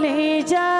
কলিজা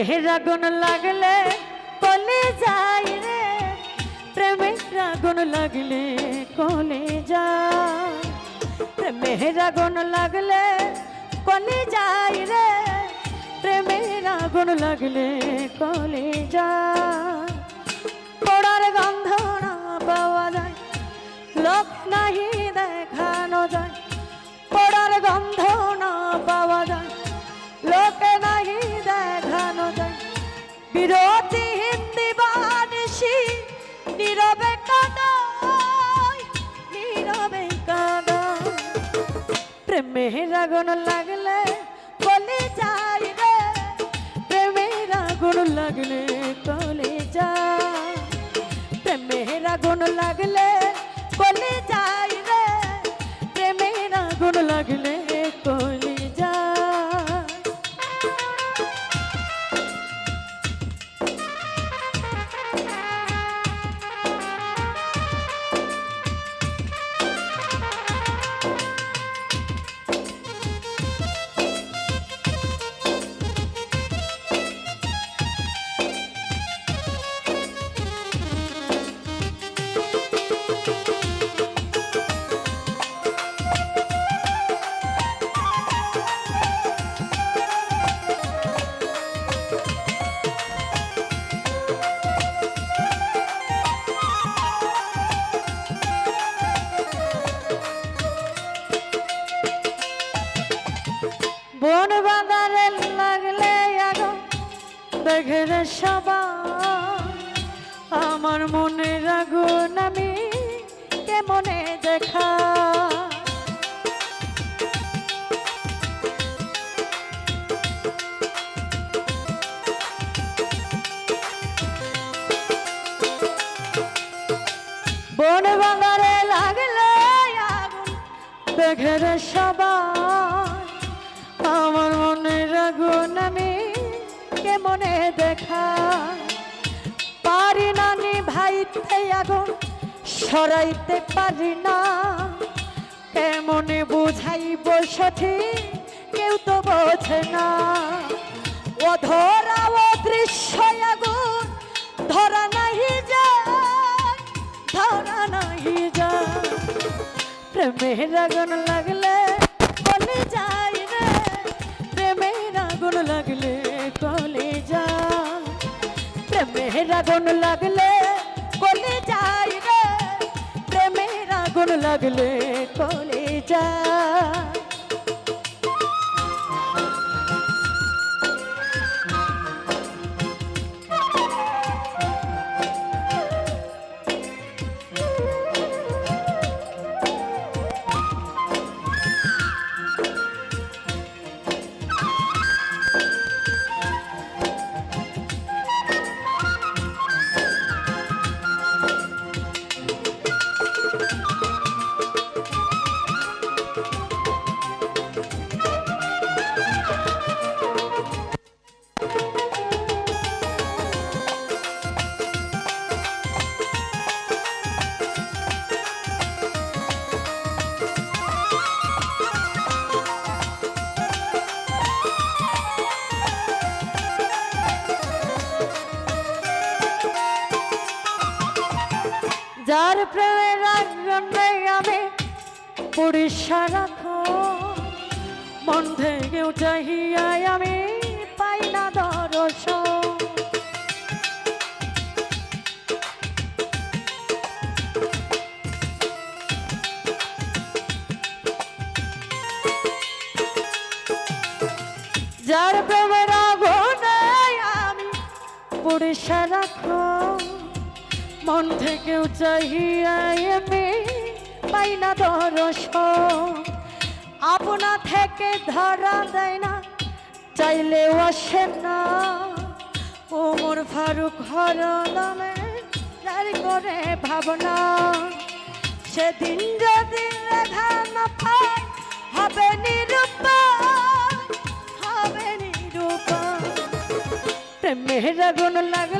প্রেমের আগুন লাগলে কলে যাই রে। প্রেমের আগুন লাগলে কলে যায়। প্রেমের আগুন লাগলে কলে যাই রে। প্রেমের আগুন লাগলে কলে যায়। পড়ার গন্ধ না পাওয়া যায়, লোক নাহি দেখানো যায়। পড়ার গন্ধ প্রেমের আগুন লাগলে বলে যাই রে। প্রেমের আগুন লাগলে কলে যা প্রেমের আগুন লাগলে আমার মনে আগুন আমি কেমনে দেখা? বন বাঁধারে লাগলে আগুন দেখে রে সবাই। দেখা পারি না নি ভাইতে আগুন, সরাইতে পারি না। কেমনে বুঝাইব সঠিক, কেউ তো বোঝে না। ও ধরা ও দৃশ্য আগুন, ধরা নাহি যায়, ধরা নাহি যায়। প্রেমের আগুন লাগলে কলে যাই রে প্রেমের আগুন লাগলে প্রেমের আগুন লাগলে কলে যাই রে প্রেমের আগুন লাগলে কলে যায় যার প্রেমের আগুনে আমি পুরিশা রাখো মন থেকে চাহিয়াই আমি পাই না দর্শন। যার প্রেমের আগুন পড়িশা রাখো মন থেকেও চাহিয়া পাই না দরস। আপনা থেকে ধরা দেয় না চাইলেও আসে না। ওমর ফারুক হর নামে করে ভাবনা। সেদিন যদি লেখা না পায় হবে নিরূপায় হবে নিরূপায় প্রেমের আগুন লাগলে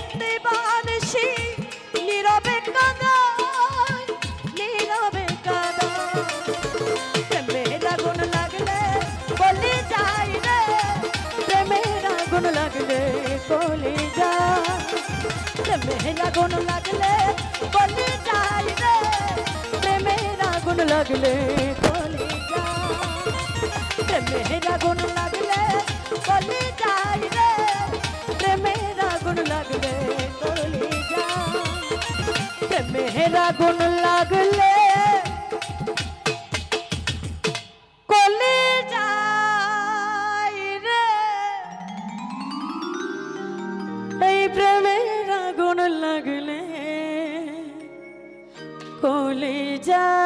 আগুন লাগলে বলি যাই রে প্রেমের আগুন লাগলে বলি প্রেমের আগুন লাগলে বলি যাই রে প্রেমের আগুন লাগলে বলি যায় প্রেমের আগুন লাগলে down.